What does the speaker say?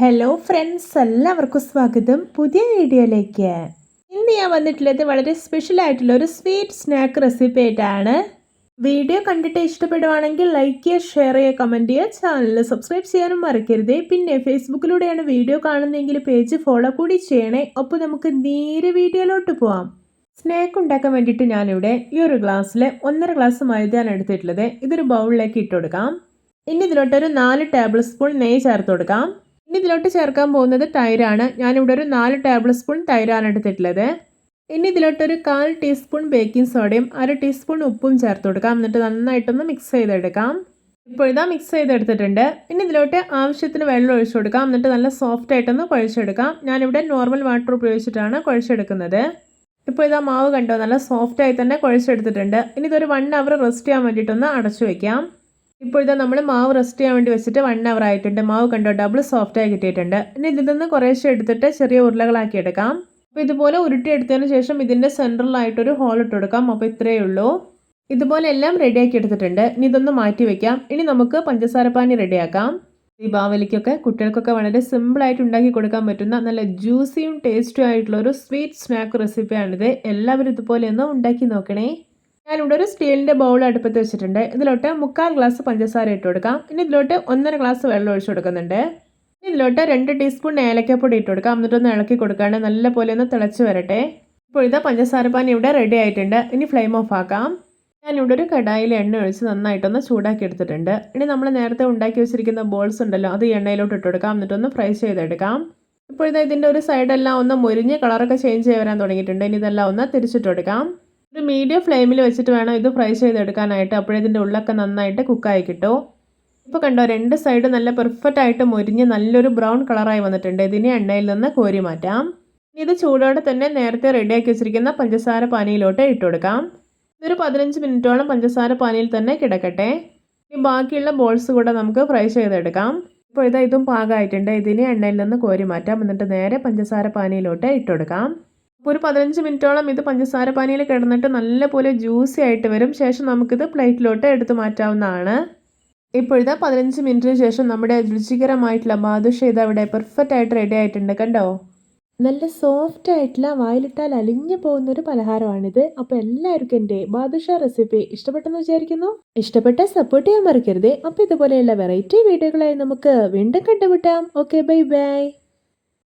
Hello friends എല്ലാവർക്കും സ്വാഗതം. പുതിയ വീഡിയോയിലേക്ക്. ഇന്ന് ഞാൻ വന്നിട്ടുള്ളത് വളരെ സ്പെഷ്യൽ ആയിട്ടുള്ള ഒരു സ്വീറ്റ് സ്നാക്ക് റെസിപ്പി ആയിട്ടാണ്. വീഡിയോ കണ്ടിട്ട് ഇഷ്ടപ്പെടുവാണെങ്കിൽ ലൈക്ക് ചെയ്യുക ഷെയർ ചെയ്യുക കമന്റ് ചെയ്യുക. ചാനൽ സബ്സ്ക്രൈബ് ചെയ്യാനും മറക്കരുത്. പിന്നെ ഫേസ്ബുക്കിലൂടെയാണ് വീഡിയോ കാണുന്നതെങ്കിൽ പേജ് ഫോളോ കൂടി ചെയ്യണേ. അപ്പോൾ നമുക്ക് നേരെ വീഡിയോയിലോട്ട് പോവാം. സ്നാക്ക് ഉണ്ടാക്കാൻ വേണ്ടിയിട്ട് ഞാനിവിടെ ഈ ഒരു ഗ്ലാസ്സിൽ ഒന്നര ഗ്ലാസ് മൈദയാണ് എടുത്തിട്ടുള്ളത്. ഇതൊരു ബൗളിലേക്ക് ഇട്ട് കൊടുക്കാം. ഇനി ഇതിലോട്ടൊരു നാല് ടേബിൾ സ്പൂൺ നെയ്യ് ചേർത്ത് കൊടുക്കാം. ഇനി ഇതിലോട്ട് ചേർക്കാൻ പോകുന്നത് തൈരാണ് ഞാനിവിടെ ഒരു നാല് ടേബിൾ സ്പൂൺ തൈരാണ് എടുത്തിട്ടുള്ളത്. ഇനി ഇതിലോട്ടൊരു കാൽ ടീസ്പൂൺ ബേക്കിംഗ് സോഡയും അര ടീസ്പൂൺ ഉപ്പും ചേർത്ത് കൊടുക്കാം. എന്നിട്ട് നന്നായിട്ടൊന്ന് മിക്സ് ചെയ്തെടുക്കാം. ഇപ്പോൾ ഇതാ മിക്സ് ചെയ്തെടുത്തിട്ടുണ്ട്. ഇനി ഇതിലോട്ട് ആവശ്യത്തിന് വെള്ളം ഒഴിച്ചു കൊടുക്കാം. എന്നിട്ട് നല്ല സോഫ്റ്റ് ആയിട്ടൊന്ന് കുഴച്ചെടുക്കാം. ഞാനിവിടെ നോർമൽ വാട്ടർ ഉപയോഗിച്ചിട്ടാണ് കുഴച്ചെടുക്കുന്നത്. ഇപ്പോൾ ഇതാ മാവ് കണ്ടോ? നല്ല സോഫ്റ്റ് ആയി തന്നെ കുഴച്ചെടുത്തിട്ടുണ്ട്. ഇനി ഇതൊരു വൺ അവർ റെസ്റ്റ് ചെയ്യാൻ വേണ്ടിയിട്ടൊന്ന് അടച്ചു വെക്കാം. ഇപ്പോൾ ഇതാ നമ്മൾ മാവ് റെസ്റ്റ് ചെയ്യാൻ വേണ്ടി വെച്ചിട്ട് വൺ അവർ ആയിട്ടുണ്ട്. മാവ് കണ്ടോ? ഡബിൾ സോഫ്റ്റ് ആയി കിട്ടിയിട്ടുണ്ട്. ഇനി ഇതിൽ നിന്ന് കുറേശ്ശെ എടുത്തിട്ട് ചെറിയ ഉരുളകളാക്കി എടുക്കാം. അപ്പോൾ ഇതുപോലെ ഉരുട്ടി ഉരുട്ടിയെടുത്തതിന് ശേഷം ഇതിന്റെ സെൻട്രലായിട്ടൊരു ഹോൾ ഇട്ട് കൊടുക്കാം. അപ്പോൾ ഇത്രയേ ഉള്ളൂ. ഇതുപോലെ എല്ലാം റെഡിയാക്കി എടുത്തിട്ടുണ്ട്. ഇനി ഇതൊന്ന് മാറ്റി വെക്കാം. ഇനി നമുക്ക് പഞ്ചസാരപ്പാനി റെഡിയാക്കാം ദീപാവലിക്കൊക്കെ കുട്ടികൾക്കൊക്കെ വളരെ സിമ്പിളായിട്ട് ഉണ്ടാക്കി കൊടുക്കാൻ പറ്റുന്ന നല്ല ജ്യൂസിയും ടേസ്റ്റും ആയിട്ടുള്ള ഒരു സ്വീറ്റ് സ്നാക്ക് റെസിപ്പിയാണിത് എല്ലാവരും ഇതുപോലെ ഒന്ന് ഉണ്ടാക്കി നോക്കണേ. ഞാനിവിടെ ഒരു സ്റ്റീലിന്റെ ബൗൾ അടുപ്പത്ത് വെച്ചിട്ടുണ്ട്. ഇതിലോട്ട് മുക്കാൽ ഗ്ലാസ് പഞ്ചസാര ഇട്ട് കൊടുക്കാം. ഇനി ഇതിലോട്ട് ഒന്നര ഗ്ലാസ് വെള്ളം ഒഴിച്ചു കൊടുക്കുന്നുണ്ട്. ഇനി ഇതിലോട്ട് രണ്ട് ടീസ്പൂൺ ഏലക്കപ്പൊടി ഇട്ട് കൊടുക്കാം. എന്നിട്ടൊന്ന് ഇളക്കി കൊടുക്കാണ്ട് നല്ല പോലെ ഒന്ന് തിളച്ച് വരട്ടെ. ഇപ്പോൾ ഇതാ പഞ്ചസാര പാൻ ഇവിടെ റെഡി ആയിട്ടുണ്ട്. ഇനി ഫ്ലെയിം ഓഫ് ആക്കാം. ഞാനിവിടെ ഒരു കടായിൽ എണ്ണ ഒഴിച്ച് നന്നായിട്ടൊന്ന് ചൂടാക്കി എടുത്തിട്ടുണ്ട്. ഇനി നമ്മൾ നേരത്തെ ഉണ്ടാക്കി വെച്ചിരിക്കുന്ന ബോൾസ് ഉണ്ടല്ലോ അത് എണ്ണയിലോട്ട് ഇട്ട് കൊടുക്കാം. എന്നിട്ടൊന്ന് ഫ്രൈ ചെയ്തെടുക്കാം. ഇപ്പോൾ ഇതാ ഇതിന്റെ ഒരു സൈഡെല്ലാം ഒന്ന് മുരിഞ്ഞ് കളറൊക്കെ ചേഞ്ച് ചെയ്ത് വരാൻ തുടങ്ങിയിട്ടുണ്ട്. ഇനി ഇതെല്ലാം ഒന്ന് തിരിച്ചിട്ട് കൊടുക്കാം. ഒരു മീഡിയം ഫ്ലെയിമിൽ വെച്ചിട്ട് വേണം ഇത് ഫ്രൈ ചെയ്തെടുക്കാനായിട്ട്. അപ്പോഴേ ഇതിന്റെ ഉള്ളൊക്കെ നന്നായിട്ട് കുക്കായി കിട്ടും. ഇപ്പോൾ കണ്ടോ രണ്ട് സൈഡ് നല്ല പെർഫെക്റ്റ് ആയിട്ട് മുരിഞ്ഞ് നല്ലൊരു ബ്രൗൺ കളറായി വന്നിട്ടുണ്ട്. ഇതിനെ എണ്ണയിൽ നിന്ന് കോരി മാറ്റാം. ഇത് ചൂടോടെ തന്നെ നേരത്തെ റെഡിയാക്കി വെച്ചിരിക്കുന്ന പഞ്ചസാര പാനിയിലോട്ട് ഇട്ട് കൊടുക്കാം. ഇതൊരു പതിനഞ്ച് മിനിറ്റോളം പഞ്ചസാര പാനിയിൽ തന്നെ കിടക്കട്ടെ. ഇനി ബാക്കിയുള്ള ബോൾസ് കൂടെ നമുക്ക് ഫ്രൈ ചെയ്തെടുക്കാം. ഇപ്പോൾ ഇതാ ഇതും പാകമായിട്ടുണ്ട്. ഇതിനെ എണ്ണയിൽ നിന്ന് കോരി മാറ്റാം. എന്നിട്ട് നേരെ പഞ്ചസാര പാനിയിലോട്ട് ഇട്ട് കൊടുക്കാം. ഒരു പതിനഞ്ച് മിനിറ്റോളം ഇത് പഞ്ചസാര പാനിയിൽ കിടന്നിട്ട് നല്ലപോലെ ജ്യൂസി ആയിട്ട് വരും. ശേഷം നമുക്കിത് പ്ലേറ്റിലോട്ട് എടുത്തു മാറ്റാവുന്നതാണ്. ഇപ്പോഴത്തെ പതിനഞ്ച് മിനിറ്റിന് ശേഷം നമ്മുടെ രുചികരമായിട്ടുള്ള ബാദുഷ ഇത് അവിടെ പെർഫെക്റ്റ് ആയിട്ട് റെഡി ആയിട്ടുണ്ട് കണ്ടോ? നല്ല സോഫ്റ്റ് ആയിട്ടുള്ള വായിലിട്ടാൽ അലിഞ്ഞു പോകുന്ന ഒരു പലഹാരമാണിത്. അപ്പോൾ എല്ലാവർക്കും എന്റെ ബാദുഷ റെസിപ്പി ഇഷ്ടപ്പെട്ടെന്ന് വിചാരിക്കുന്നു. ഇഷ്ടപ്പെട്ട സപ്പോർട്ട് ചെയ്യാൻ മറക്കരുത്. അപ്പോൾ ഇതുപോലെയുള്ള വെറൈറ്റി വീഡിയോകളായി നമുക്ക് വീണ്ടും കണ്ടുമുട്ടാം. Okay bye bye